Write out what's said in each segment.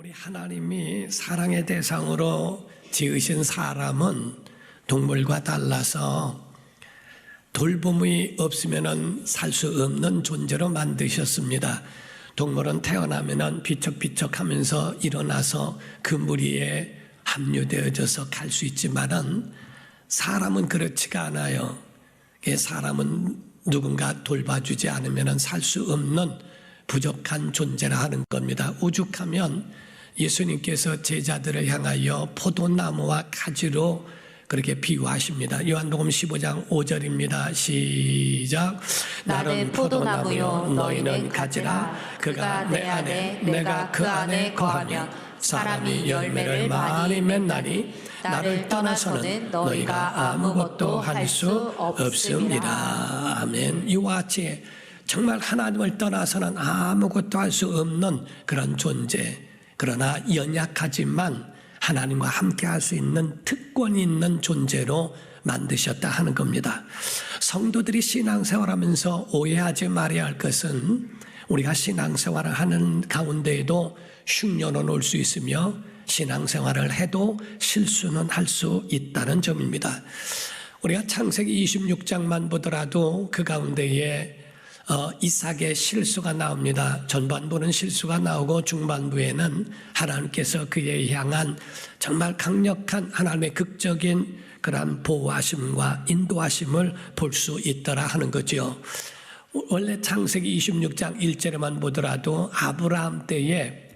우리 하나님이 사랑의 대상으로 지으신 사람은 동물과 달라서 돌봄이 없으면 살 수 없는 존재로 만드셨습니다. 동물은 태어나면 비척비척 하면서 일어나서 그 무리에 합류되어져서 갈 수 있지만은 사람은 그렇지가 않아요. 그 사람은 누군가 돌봐주지 않으면 살 수 없는 부족한 존재라 하는 겁니다. 오죽하면 예수님께서 제자들을 향하여 포도나무와 가지로 그렇게 비유하십니다. 요한복음 15장 5절입니다. 시작. 나는 포도나무요 너희는 가지라 그가 내 안에 내가 그 안에 거하면 사람이 열매를 많이 맺나니 나를 떠나서는 너희가 아무것도 할 수 없습니다. 아멘. 이와 같이 정말 하나님을 떠나서는 아무것도 할 수 없는 그런 존재. 그러나 연약하지만 하나님과 함께 할 수 있는 특권이 있는 존재로 만드셨다 하는 겁니다. 성도들이 신앙생활하면서 오해하지 말아야 할 것은 우리가 신앙생활을 하는 가운데에도 흉년은 올 수 있으며 신앙생활을 해도 실수는 할 수 있다는 점입니다. 우리가 창세기 26장만 보더라도 그 가운데에 어, 이삭의 실수가 나옵니다. 전반부는 실수가 나오고 중반부에는 하나님께서 그에 향한 정말 강력한 하나님의 극적인 그러한 보호하심과 인도하심을 볼 수 있더라 하는 거죠. 원래 창세기 26장 1절에만 보더라도 아브라함 때에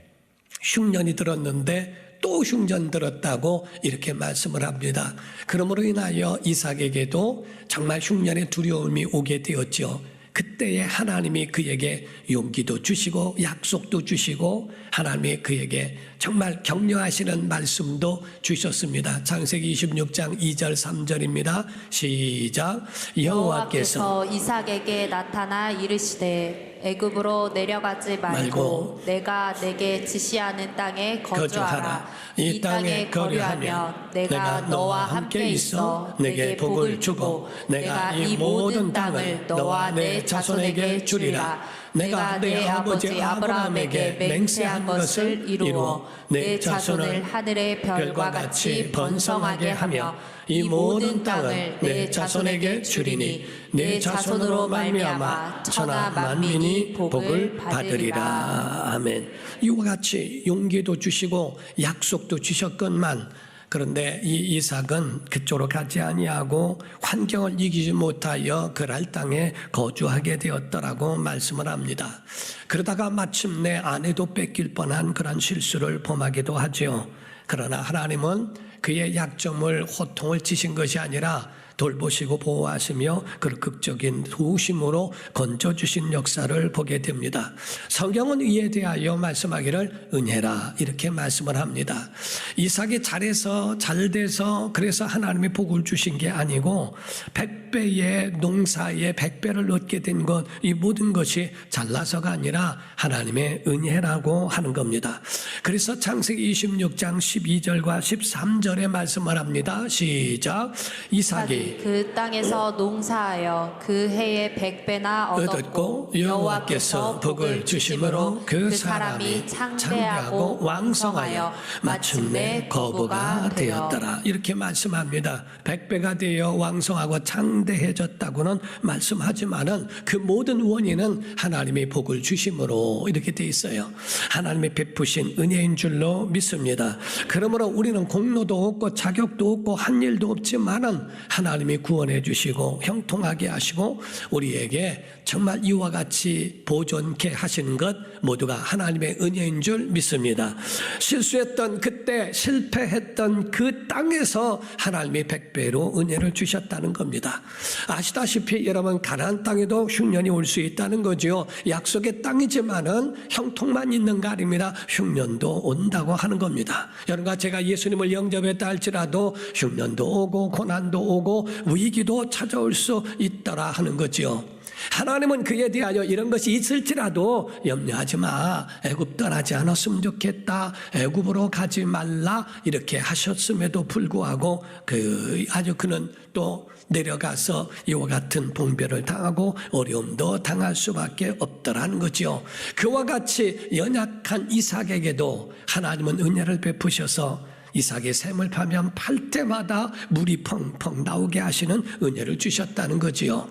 흉년이 들었는데 또 흉년 들었다고 이렇게 말씀을 합니다. 그러므로 인하여 이삭에게도 정말 흉년의 두려움이 오게 되었죠. 그때에 하나님이 그에게 용기도 주시고 약속도 주시고 하나님이 그에게 정말 격려하시는 말씀도 주셨습니다. 창세기 26장 2절 3절입니다. 시작. 여호와께서 이삭에게 나타나 이르시되 애굽으로 내려가지 말고, 말고 내가 내게 지시하는 땅에 거주하라. 이 땅에 거류하면 내가 너와 함께 있어 내게 복을 주고 내가 이 모든 땅을 너와 내 자손에게 주리라. 내가 내 아버지 아브라함에게 맹세한 것을 이루어 내 자손을 하늘의 별과 같이 번성하게 하며 이 모든 땅을 내 자손에게 주리니 내 자손으로 말미암아 천하 만민이 복을 받으리라 아멘. 이와 같이 용기도 주시고 약속도 주셨건만 그런데 이 이삭은 그쪽으로 가지 아니하고 환경을 이기지 못하여 그랄 땅에 거주하게 되었더라고 말씀을 합니다. 그러다가 마침내 아내도 뺏길 뻔한 그런 실수를 범하기도 하지요. 그러나 하나님은 그의 약점을 호통을 치신 것이 아니라 돌보시고 보호하시며 그 극적인 도우심으로 건져주신 역사를 보게 됩니다. 성경은 이에 대하여 말씀하기를 은혜라 이렇게 말씀을 합니다. 이삭이 잘해서 잘 돼서 그래서 하나님이 복을 주신 게 아니고 백배의 농사에 백배를 얻게 된 것 이 모든 것이 잘나서가 아니라 하나님의 은혜라고 하는 겁니다. 그래서 창세기 26장 12절과 13절에 말씀을 합니다. 시작. 이삭이 그 땅에서 농사하여 그 해에 백 배나 얻었고 얻었고 여호와께서 복을 주심으로 그 사람이 창대하고 왕성하여 마침내 거부가 되었더라 이렇게 말씀합니다. 백 배가 되어 왕성하고 창대해졌다고는 말씀하지만은 그 모든 원인은 하나님의 복을 주심으로 이렇게 돼 있어요. 하나님의 베푸신 은혜인 줄로 믿습니다. 그러므로 우리는 공로도 없고 자격도 없고 한 일도 없지만은 하나 님이 구원해 주시고 형통하게 하시고 우리에게 정말 이와 같이 보존케 하시는 것 모두가 하나님의 은혜인 줄 믿습니다. 실수했던 그때 실패했던 그 땅에서 하나님이 백배로 은혜를 주셨다는 겁니다. 아시다시피 여러분 가나안 땅에도 흉년이 올 수 있다는 거지요. 약속의 땅이지만은 형통만 있는 거 아닙니다. 흉년도 온다고 하는 겁니다. 여러분과 제가 예수님을 영접했다 할지라도 흉년도 오고 고난도 오고 위기도 찾아올 수 있더라 하는 거지요. 하나님은 그에 대하여 이런 것이 있을지라도 염려하지 마. 애굽 떠나지 않았으면 좋겠다. 애굽으로 가지 말라. 이렇게 하셨음에도 불구하고 그 아주 그는 또 내려가서 이와 같은 봉변을 당하고 어려움도 당할 수밖에 없더라는 거죠. 그와 같이 연약한 이삭에게도 하나님은 은혜를 베푸셔서 이삭의 샘을 파면 팔 때마다 물이 펑펑 나오게 하시는 은혜를 주셨다는 거지요.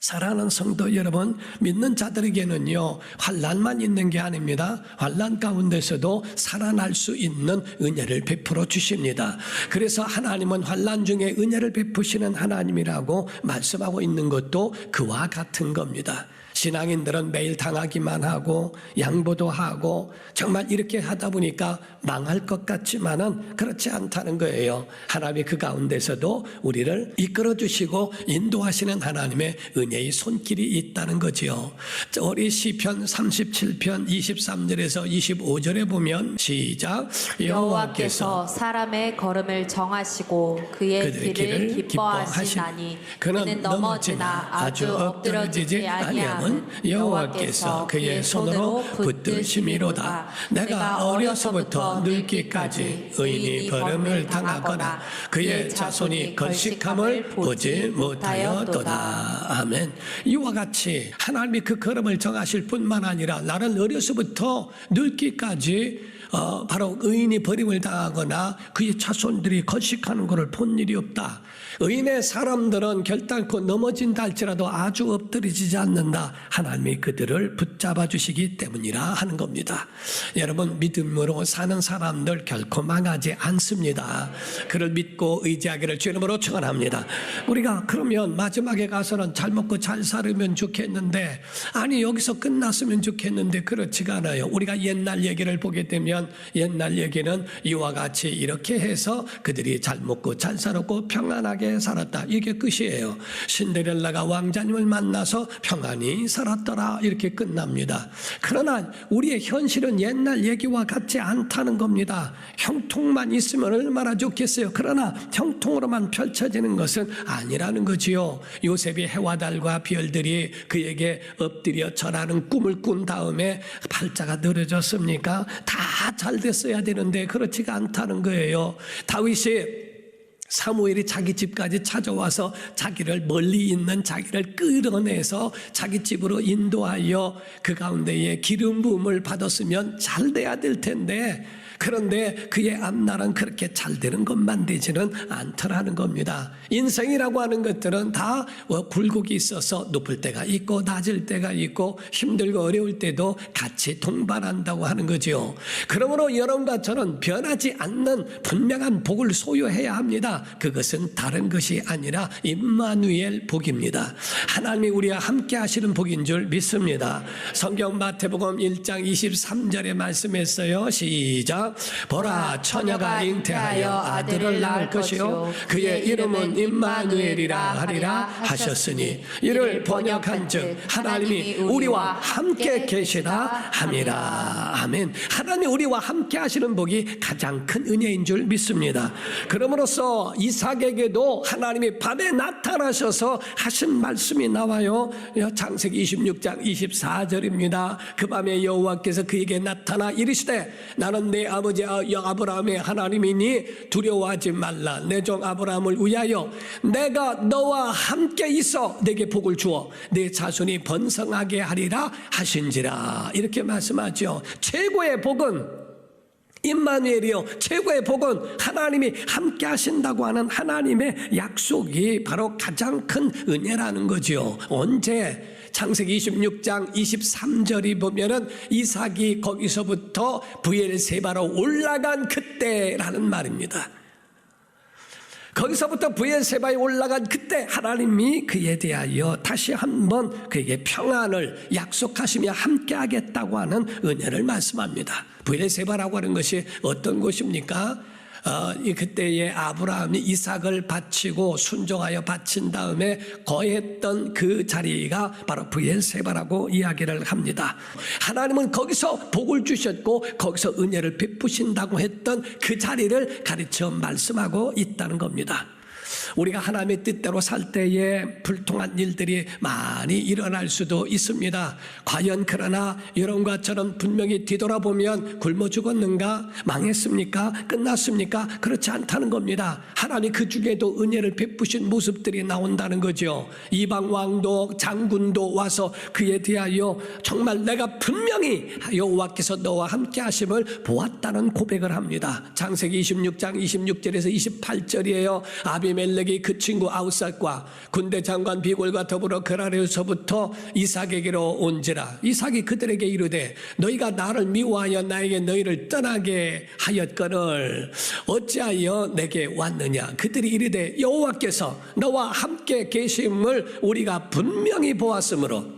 사랑하는 성도 여러분, 믿는 자들에게는요, 환란만 있는 게 아닙니다. 환란 가운데서도 살아날 수 있는 은혜를 베풀어 주십니다. 그래서 하나님은 환란 중에 은혜를 베푸시는 하나님이라고 말씀하고 있는 것도 그와 같은 겁니다. 신앙인들은 매일 당하기만 하고 양보도 하고 정말 이렇게 하다 보니까 망할 것 같지만은 그렇지 않다는 거예요. 하나님이 그 가운데서도 우리를 이끌어 주시고 인도하시는 하나님의 은혜의 손길이 있다는 거지요. 우리 시편 37편 23절에서 25절에 보면 시작 여호와께서 사람의 걸음을 정하시고 그의 길을 길을 기뻐하시나니 그는 넘어지나 아주 엎드러지지 아니함은 여호와께서 그의 손으로 붙드심이로다. 내가 어려서부터 늙기까지 의인이 걸음을 당하거나 그의 자손이 걸식함을 보지 못하였도다. 아멘. 이와 같이 하나님이 그 걸음을 정하실 뿐만 아니라 나는 어려서부터 늙기까지 어, 바로 의인이 버림을 당하거나 그의 자손들이 거식하는 것을 본 일이 없다. 의인의 사람들은 결단코 넘어진다 할지라도 아주 엎드리지 않는다. 하나님이 그들을 붙잡아 주시기 때문이라 하는 겁니다. 여러분 믿음으로 사는 사람들 결코 망하지 않습니다. 그를 믿고 의지하기를 주님으로 축원합니다. 우리가 그러면 마지막에 가서는 잘 먹고 잘 살으면 좋겠는데 아니 여기서 끝났으면 좋겠는데 그렇지가 않아요. 우리가 옛날 얘기를 보게 되면 옛날 얘기는 이와 같이 이렇게 해서 그들이 잘 먹고 잘 살았고 평안하게 살았다. 이게 끝이에요. 신데렐라가 왕자님을 만나서 평안히 살았더라. 이렇게 끝납니다. 그러나 우리의 현실은 옛날 얘기와 같지 않다는 겁니다. 형통만 있으면 얼마나 좋겠어요. 그러나 형통으로만 펼쳐지는 것은 아니라는 거지요. 요셉이 해와 달과 별들이 그에게 엎드려 절하는 꿈을 꾼 다음에 팔자가 늘어졌습니까? 다잘 됐어야 되는데 그렇지가 않다는 거예요. 다윗이 사무엘이 자기 집까지 찾아와서 자기를 멀리 있는 자기를 끌어내서 자기 집으로 인도하여 그 가운데에 기름 부음을 받았으면 잘 돼야 될 텐데 그런데 그의 앞날은 그렇게 잘 되는 것만 되지는 않더라는 겁니다. 인생이라고 하는 것들은 다 어, 굴곡이 있어서 높을 때가 있고 낮을 때가 있고 힘들고 어려울 때도 같이 동반한다고 하는 거지요. 그러므로 여러분과 저는 변하지 않는 분명한 복을 소유해야 합니다. 그것은 다른 것이 아니라 임마누엘 복입니다. 하나님이 우리와 함께 하시는 복인 줄 믿습니다. 성경 마태복음 1장 23절에 말씀했어요. 시작. 보라 처녀가 잉태하여 아들을 낳을 것이요 그의 이름은 임마누엘이라 하리라 하셨으니 이를 번역한즉 하나님이 우리와 함께 계시다 함이라 아멘. 하나님이 우리와 함께 하시는 복이 가장 큰 은혜인 줄 믿습니다. 그러므로써 이삭에게도 하나님이 밤에 나타나셔서 하신 말씀이 나와요. 창세기 26장 24절입니다. 그 밤에 여호와께서 그에게 나타나 이르시되 나는 내 아버지 아브라함의 하나님이니 두려워하지 말라. 내 종 아브라함을 위하여 내가 너와 함께 있어 내게 복을 주어 내 자손이 번성하게 하리라 하신지라. 이렇게 말씀하죠. 최고의 복은 임마누엘이요 최고의 복은 하나님이 함께 하신다고 하는 하나님의 약속이 바로 가장 큰 은혜라는 거지요. 언제 창세기 26장 23절이 보면은 이삭이 거기서부터 부엘세바로 올라간 그때라는 말입니다. 거기서부터 부엘세바에 올라간 그때 하나님이 그에 대하여 다시 한번 그에게 평안을 약속하시며 함께하겠다고 하는 은혜를 말씀합니다. 부엘세바라고 하는 것이 어떤 곳입니까? 어, 이 그때에 아브라함이 이삭을 바치고 순종하여 바친 다음에 거했던 그 자리가 바로 부엘세바라고 이야기를 합니다. 하나님은 거기서 복을 주셨고 거기서 은혜를 베푸신다고 했던 그 자리를 가르쳐 말씀하고 있다는 겁니다. 우리가 하나님의 뜻대로 살 때에 불통한 일들이 많이 일어날 수도 있습니다. 과연 그러나 여러분과 저는 분명히 뒤돌아보면 굶어 죽었는가? 망했습니까? 끝났습니까? 그렇지 않다는 겁니다. 하나님 그 중에도 은혜를 베푸신 모습들이 나온다는 거죠. 이방 왕도 장군도 와서 그에 대하여 정말 내가 분명히 여호와께서 너와 함께 하심을 보았다는 고백을 합니다. 창세기 26장 26절에서 28절이에요. 아비멜렉 이 그 친구 아우삭과 군대 장관 비골과 더불어 그라레에서부터 이삭에게로 온지라. 이삭이 그들에게 이르되 너희가 나를 미워하여 나에게 너희를 떠나게 하였거늘. 어찌하여 내게 왔느냐? 그들이 이르되 여호와께서 너와 함께 계심을 우리가 분명히 보았으므로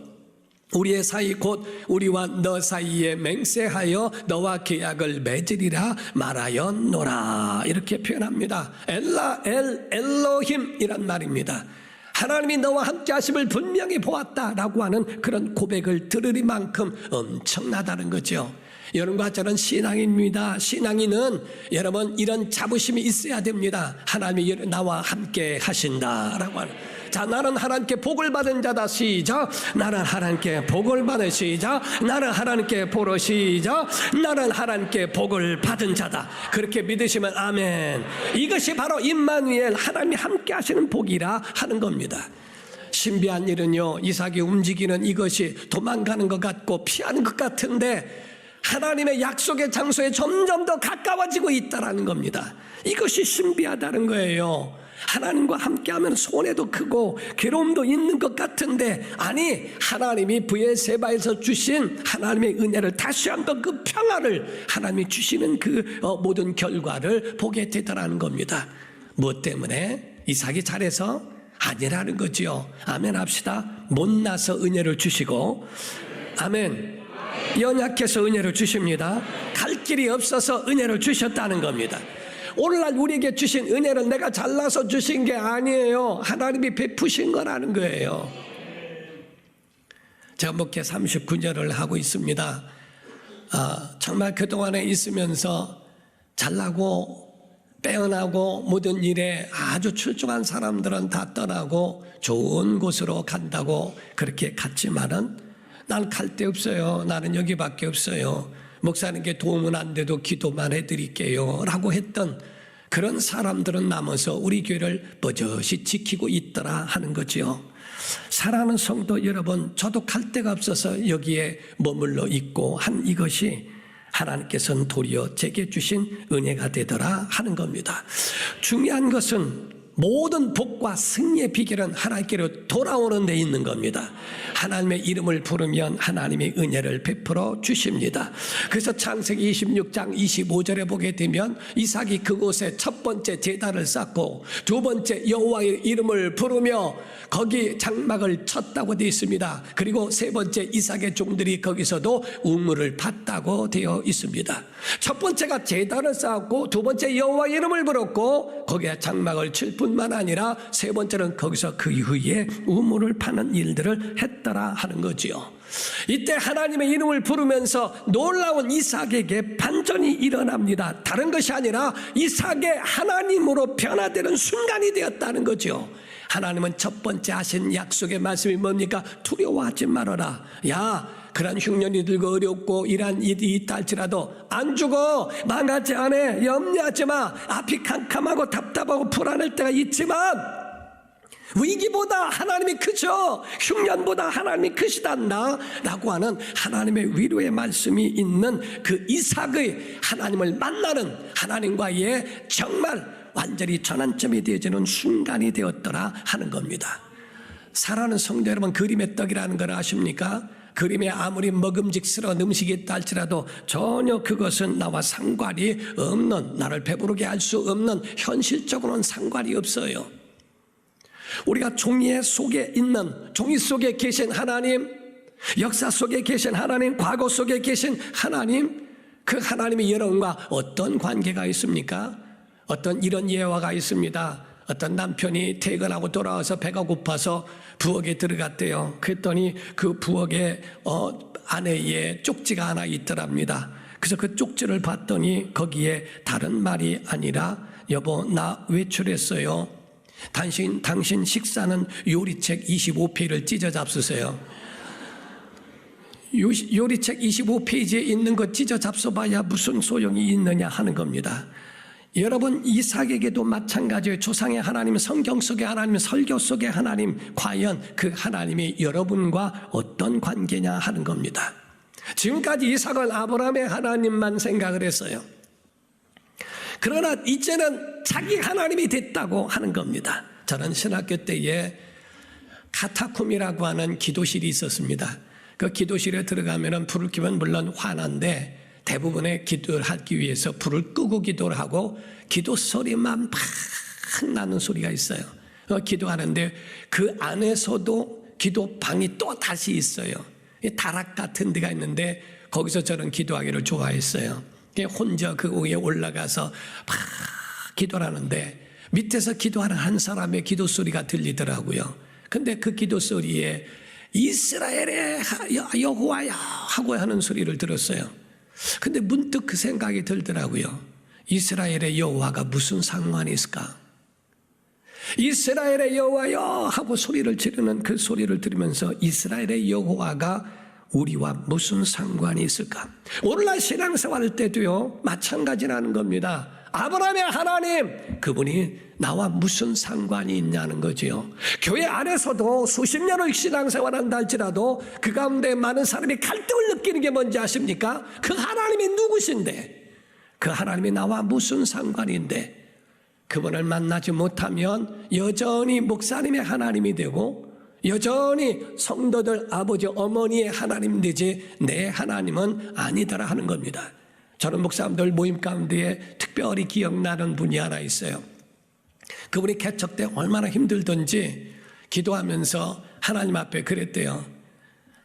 우리의 사이 곧 우리와 너 사이에 맹세하여 너와 계약을 맺으리라 말하였노라 이렇게 표현합니다. 엘라 엘 엘로힘이란 말입니다. 하나님이 너와 함께 하심을 분명히 보았다라고 하는 그런 고백을 들으리만큼 엄청나다는 거죠. 여러분과 저는 신앙입니다. 신앙인은 여러분 이런 자부심이 있어야 됩니다. 하나님이 나와 함께 하신다라고 하는. 자, 나는 하나님께 복을 받은 자다. 시작. 나는 하나님께 복을 받은 시작. 나는 하나님께 보러 시작. 나는 하나님께 복을 받은 자다. 그렇게 믿으시면 아멘. 이것이 바로 임마누엘 하나님이 함께 하시는 복이라 하는 겁니다. 신비한 일은요, 이삭이 움직이는 이것이 도망가는 것 같고 피하는 것 같은데 하나님의 약속의 장소에 점점 더 가까워지고 있다라는 겁니다. 이것이 신비하다는 거예요. 하나님과 함께하면 손해도 크고 괴로움도 있는 것 같은데 아니 하나님이 부에세바에서 주신 하나님의 은혜를 다시 한번 그 평화를 하나님이 주시는 그 어, 모든 결과를 보게 되더라는 겁니다. 무엇 때문에 이삭이 잘해서 아니라는 거지요. 아멘 합시다. 못나서 은혜를 주시고 아멘. 연약해서 은혜를 주십니다. 갈 길이 없어서 은혜를 주셨다는 겁니다. 오늘날 우리에게 주신 은혜는 내가 잘나서 주신 게 아니에요. 하나님이 베푸신 거라는 거예요. 제가 목회 39년을 하고 있습니다. 아, 정말 그동안에 있으면서 잘나고 빼어나고 모든 일에 아주 출중한 사람들은 다 떠나고 좋은 곳으로 간다고 그렇게 갔지만은 난 갈 데 없어요. 나는 여기밖에 없어요. 목사님께 도움은 안 돼도 기도만 해드릴게요. 라고 했던 그런 사람들은 남아서 우리 교회를 버젓이 지키고 있더라 하는 거지요. 사랑하는 성도 여러분, 저도 갈 데가 없어서 여기에 머물러 있고 한 이것이 하나님께서는 도리어 제게 주신 은혜가 되더라 하는 겁니다. 중요한 것은 모든 복과 승리의 비결은 하나님께로 돌아오는 데 있는 겁니다. 하나님의 이름을 부르면 하나님의 은혜를 베풀어 주십니다. 그래서 창세기 26장 25절에 보게 되면 이삭이 그곳에 첫 번째 제단을 쌓고 두 번째 여호와의 이름을 부르며 거기 장막을 쳤다고 되어 있습니다. 그리고 세 번째 이삭의 종들이 거기서도 우물을 팠다고 되어 있습니다. 첫 번째가 제단을 쌓았고 두 번째 여호와의 이름을 부르고 거기에 장막을 칠 뿐만 아니라 세 번째는 거기서 그 이후에 우물을 파는 일들을 했더라 하는 거지요. 이때 하나님의 이름을 부르면서 놀라운 이삭에게 반전이 일어납니다. 다른 것이 아니라 이삭의 하나님으로 변화되는 순간이 되었다는 거죠. 하나님은 첫 번째 하신 약속의 말씀이 뭡니까? 두려워하지 말아라. 야, 그런 흉년이 들고 어렵고 이러한 일이 있다 할지라도 안 죽어. 망하지 않아. 염려하지 마. 앞이 캄캄하고 답답하고 불안할 때가 있지만 위기보다 하나님이 크죠 흉년보다 하나님이 크시단다. 라고 하는 하나님의 위로의 말씀이 있는 그 이삭의 하나님을 만나는 하나님과의 정말 완전히 전환점이 되어지는 순간이 되었더라 하는 겁니다. 사랑하는 성도 여러분 그림의 떡이라는 걸 아십니까? 그림에 아무리 먹음직스러운 음식이 있다 할지라도 전혀 그것은 나와 상관이 없는 나를 배부르게 할 수 없는 현실적으로는 상관이 없어요. 우리가 종이 속에 있는 종이 속에 계신 하나님, 역사 속에 계신 하나님, 과거 속에 계신 하나님, 그 하나님이 여러분과 어떤 관계가 있습니까? 어떤 이런 예화가 있습니다. 어떤 남편이 퇴근하고 돌아와서 배가 고파서 부엌에 들어갔대요. 그랬더니 그 부엌에 어, 아내의 쪽지가 하나 있더랍니다. 그래서 그 쪽지를 봤더니 거기에 다른 말이 아니라 여보 나 외출했어요. 당신, 당신 식사는 요리책 25페이지를 찢어 잡수세요. 요- 요리책 25페이지에 있는 거 찢어 잡숴봐야 무슨 소용이 있느냐 하는 겁니다. 여러분 이삭에게도 마찬가지예요. 조상의 하나님, 성경 속의 하나님, 설교 속의 하나님, 과연 그 하나님이 여러분과 어떤 관계냐 하는 겁니다. 지금까지 이삭은 아브라함의 하나님만 생각을 했어요. 그러나 이제는 자기 하나님이 됐다고 하는 겁니다. 저는 신학교 때에 카타쿰이라고 하는 기도실이 있었습니다. 그 기도실에 들어가면은 불을 켜면 물론 환한데 대부분의 기도를 하기 위해서 불을 끄고 기도를 하고 기도 소리만 팍 나는 소리가 있어요. 어, 기도하는데 그 안에서도 기도 방이 또 다시 있어요. 이 다락 같은 데가 있는데 거기서 저는 기도하기를 좋아했어요. 혼자 그 위에 올라가서 팍 기도를 하는데 밑에서 기도하는 한 사람의 기도 소리가 들리더라고요. 근데 그 기도 소리에 이스라엘의 여호와야 하고 하는 소리를 들었어요. 근데 문득 그 생각이 들더라고요. 이스라엘의 여호와가 무슨 상관이 있을까? 이스라엘의 여호와여 하고 소리를 지르는 그 소리를 들으면서 이스라엘의 여호와가 우리와 무슨 상관이 있을까? 오늘날 신앙생활 때도요 마찬가지라는 겁니다. 아브라함의 하나님 그분이 나와 무슨 상관이 있냐는 거지요. 교회 안에서도 수십 년을 신앙생활한다 할지라도 그 가운데 많은 사람이 갈등을 느끼는 게 뭔지 아십니까? 그 하나님이 누구신데? 그 하나님이 나와 무슨 상관인데? 그분을 만나지 못하면 여전히 목사님의 하나님이 되고 여전히 성도들 아버지 어머니의 하나님 되지 내 하나님은 아니더라 하는 겁니다. 저는 목사님들 모임 가운데에 특별히 기억나는 분이 하나 있어요. 그분이 개척 때 얼마나 힘들던지 기도하면서 하나님 앞에 그랬대요.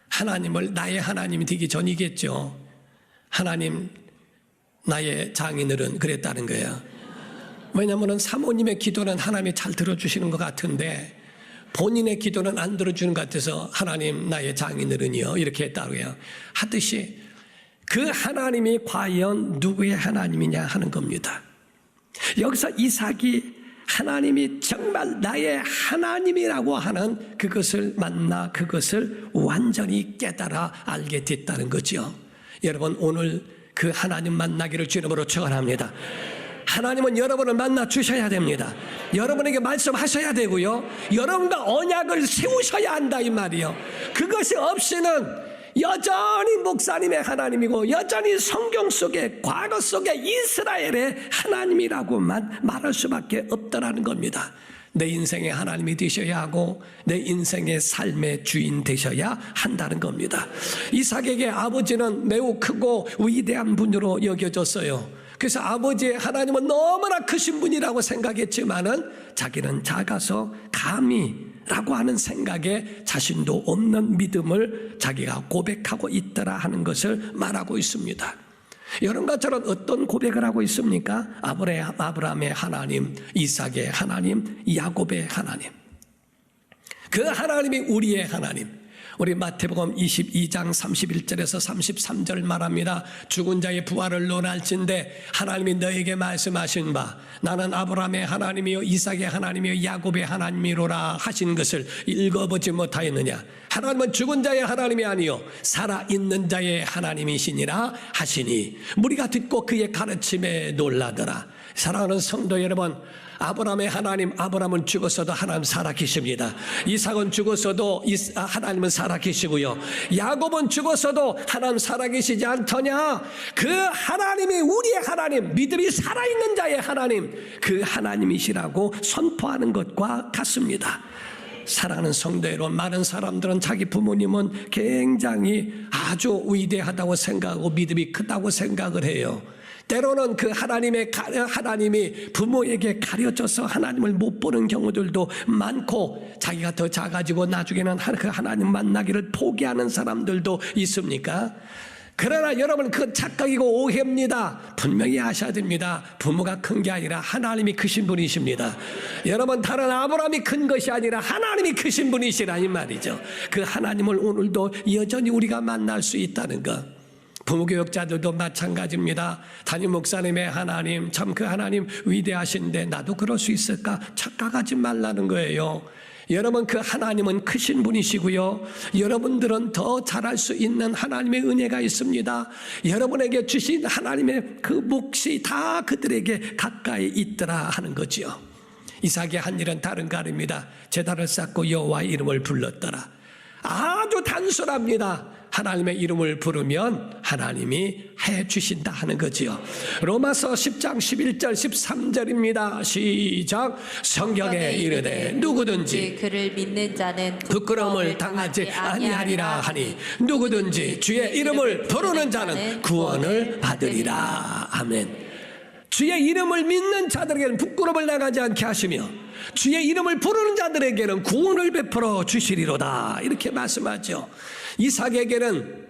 하나님을 나의 하나님이 되기 전이겠죠. 하나님 나의 장인어른 그랬다는 거예요. 왜냐하면 사모님의 기도는 하나님이 잘 들어주시는 것 같은데 본인의 기도는 안 들어주는 것 같아서 하나님 나의 장인어른이요 이렇게 했다고요. 하듯이 그 하나님이 과연 누구의 하나님이냐 하는 겁니다. 여기서 이삭이 하나님이 정말 나의 하나님이라고 하는 그것을 만나 그것을 완전히 깨달아 알게 됐다는 거죠. 여러분 오늘 그 하나님 만나기를 주님으로 축원합니다. 하나님은 여러분을 만나 주셔야 됩니다. 여러분에게 말씀하셔야 되고요. 여러분과 언약을 세우셔야 한다 이 말이요. 그것이 없이는 여전히 목사님의 하나님이고 여전히 성경 속에 과거 속에 이스라엘의 하나님이라고만 말할 수밖에 없더라는 겁니다. 내 인생의 하나님이 되셔야 하고 내 인생의 삶의 주인 되셔야 한다는 겁니다. 이삭에게 아버지는 매우 크고 위대한 분으로 여겨졌어요. 그래서 아버지의 하나님은 너무나 크신 분이라고 생각했지만은 자기는 작아서 감히 라고 하는 생각에 자신도 없는 믿음을 자기가 고백하고 있더라 하는 것을 말하고 있습니다. 여러분과 저는 어떤 고백을 하고 있습니까? 아브라함, 아브라함의 하나님, 이삭의 하나님, 야곱의 하나님. 그 하나님이 우리의 하나님. 우리 마태복음 22장 31절에서 33절 말합니다. 죽은 자의 부활을 논할진대 하나님이 너에게 말씀하신 바 나는 아브라함의 하나님이요 이삭의 하나님이요 야곱의 하나님이로라 하신 것을 읽어보지 못하였느냐? 하나님은 죽은 자의 하나님이 아니요 살아 있는 자의 하나님이시니라 하시니. 무리가 듣고 그의 가르침에 놀라더라. 사랑하는 성도 여러분 아브라함의 하나님 아브라함은 죽었어도 하나님 살아 계십니다. 이삭은 죽었어도 이- 아, 하나님은 살아 계시고요. 야곱은 죽었어도 하나님 살아 계시지 않더냐? 그 하나님이 우리의 하나님, 믿음이 살아있는 자의 하나님, 그 하나님이시라고 선포하는 것과 같습니다. 사랑하는 성도 여러분, 많은 사람들은 자기 부모님은 굉장히 아주 위대하다고 생각하고 믿음이 크다고 생각을 해요. 때로는 그 하나님의 가- 하나님이 부모에게 가려져서 하나님을 못 보는 경우들도 많고 자기가 더 작아지고 나중에는 하- 그 하나님 만나기를 포기하는 사람들도 있습니까? 그러나 여러분 그건 착각이고 오해입니다. 분명히 아셔야 됩니다. 부모가 큰 게 아니라 하나님이 크신 분이십니다. 여러분 다른 아브라함이 큰 것이 아니라 하나님이 크신 분이시라 이 말이죠. 그 하나님을 오늘도 여전히 우리가 만날 수 있다는 것. 부모교육자들도 마찬가지입니다. 담임 목사님의 하나님, 참 그 하나님 위대하신데 나도 그럴 수 있을까? 착각하지 말라는 거예요. 여러분 그 하나님은 크신 분이시고요. 여러분들은 더 잘할 수 있는 하나님의 은혜가 있습니다. 여러분에게 주신 하나님의 그 몫이 다 그들에게 가까이 있더라 하는 거지요. 이삭의 한 일은 다른 거 아닙니다. 제단을 쌓고 여호와의 이름을 불렀더라. 아주 단순합니다. 하나님의 이름을 부르면 하나님이 해 주신다 하는 거지요. 로마서 10장 11절 13절입니다. 시작. 성경에 이르되 누구든지 그를 믿는 자는 부끄러움을 당하지 아니하리라 하니 누구든지 주의 이름을 부르는 자는 구원을 받으리라. 아멘. 주의 이름을 믿는 자들에게는 부끄러움을 당하지 않게 하시며 주의 이름을 부르는 자들에게는 구원을 베풀어 주시리로다. 이렇게 말씀하죠. 이삭에게는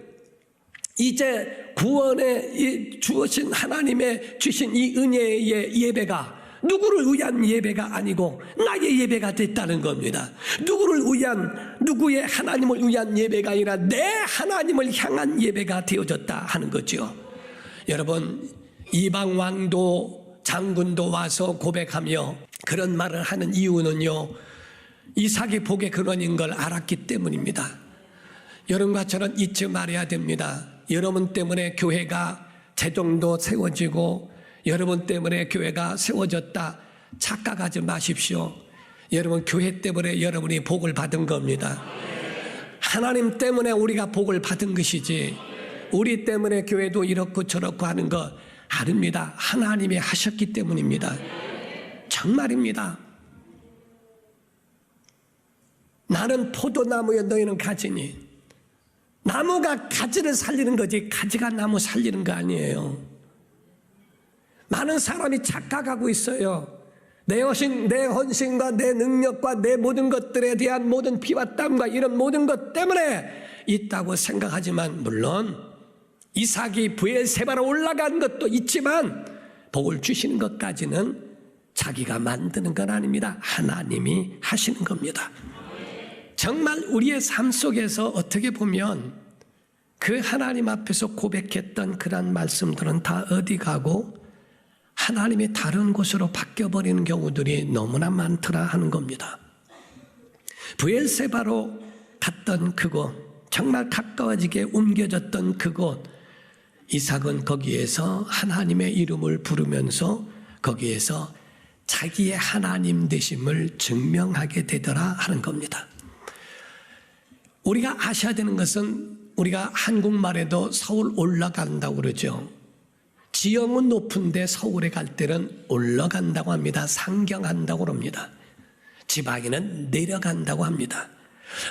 이제 구원에 이 주신 하나님의 주신 이 은혜의 예배가 누구를 위한 예배가 아니고 나의 예배가 됐다는 겁니다. 누구를 위한 누구의 하나님을 위한 예배가 아니라 내 하나님을 향한 예배가 되어졌다 하는 거죠. 여러분 이방 왕도 장군도 와서 고백하며 그런 말을 하는 이유는요. 이삭의 복의 근원인 걸 알았기 때문입니다. 여러분과 저는 잊지 말아야 됩니다. 여러분 때문에 교회가 제정도 세워지고 여러분 때문에 교회가 세워졌다 착각하지 마십시오. 여러분 교회 때문에 여러분이 복을 받은 겁니다. 하나님 때문에 우리가 복을 받은 것이지 우리 때문에 교회도 이렇고 저렇고 하는 거 아닙니다. 하나님이 하셨기 때문입니다. 정말입니다. 나는 포도나무에 너희는 가지니 나무가 가지를 살리는 거지 가지가 나무 살리는 거 아니에요. 많은 사람이 착각하고 있어요. 내 헌신, 내 헌신과 내 능력과 내 모든 것들에 대한 모든 피와 땀과 이런 모든 것 때문에 있다고 생각하지만 물론 이삭이 부엘세바로 올라간 것도 있지만 복을 주시는 것까지는 자기가 만드는 건 아닙니다. 하나님이 하시는 겁니다. 정말 우리의 삶 속에서 어떻게 보면 그 하나님 앞에서 고백했던 그런 말씀들은 다 어디 가고 하나님이 다른 곳으로 바뀌어버리는 경우들이 너무나 많더라 하는 겁니다. 부엘세바로 갔던 그곳, 정말 가까워지게 옮겨졌던 그곳, 이삭은 거기에서 하나님의 이름을 부르면서 거기에서 자기의 하나님 되심을 증명하게 되더라 하는 겁니다. 우리가 아셔야 되는 것은 우리가 한국말에도 서울 올라간다고 그러죠. 지형은 높은데 서울에 갈 때는 올라간다고 합니다. 상경한다고 합니다. 지방에는 내려간다고 합니다.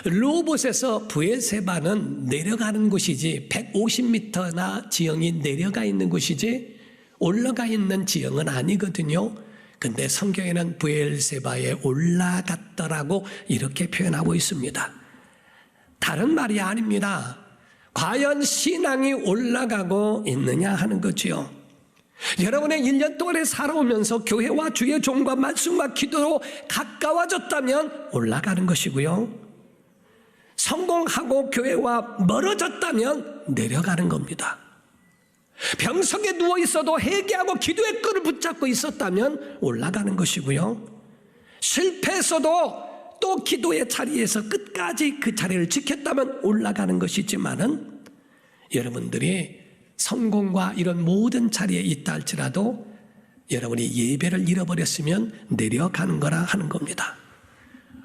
로봇에서 부에세바는 내려가는 곳이지 150m나 지형이 내려가 있는 곳이지 올라가 있는 지형은 아니거든요. 근데 성경에는 부엘세바에 올라갔더라고 이렇게 표현하고 있습니다. 다른 말이 아닙니다. 과연 신앙이 올라가고 있느냐 하는 거지요. 여러분의 1년 동안에 살아오면서 교회와 주의 종과 말씀과 기도로 가까워졌다면 올라가는 것이고요. 성공하고 교회와 멀어졌다면 내려가는 겁니다. 병석에 누워 있어도 회개하고 기도의 끈을 붙잡고 있었다면 올라가는 것이고요. 실패했어도 또 기도의 자리에서 끝까지 그 자리를 지켰다면 올라가는 것이지만은 여러분들이 성공과 이런 모든 자리에 있다 할지라도 여러분이 예배를 잃어버렸으면 내려가는 거라 하는 겁니다.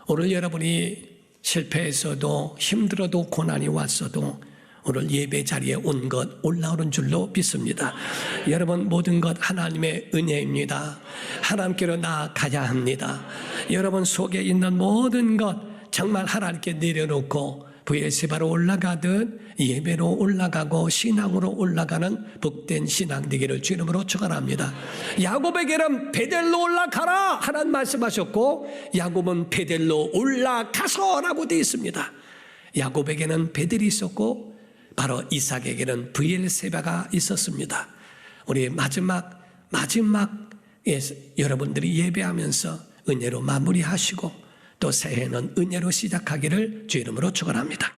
오늘 여러분이 실패했어도 힘들어도 고난이 왔어도 오늘 예배 자리에 온 것 올라오는 줄로 믿습니다. 여러분 모든 것 하나님의 은혜입니다. 하나님께로 나아가야 합니다. 여러분 속에 있는 모든 것 정말 하나님께 내려놓고 부엘세바로 올라가듯 예배로 올라가고 신앙으로 올라가는 복된 신앙 되기를 주님으로 축원합니다. 야곱에게는 베델로 올라가라 하나님 말씀하셨고 야곱은 베델로 올라가서라고 되어 있습니다. 야곱에게는 베델이 있었고 바로 이삭에게는 부엘세바가 있었습니다. 우리 마지막 마지막에 여러분들이 예배하면서 은혜로 마무리하시고 또 새해는 은혜로 시작하기를 주 이름으로 축원합니다.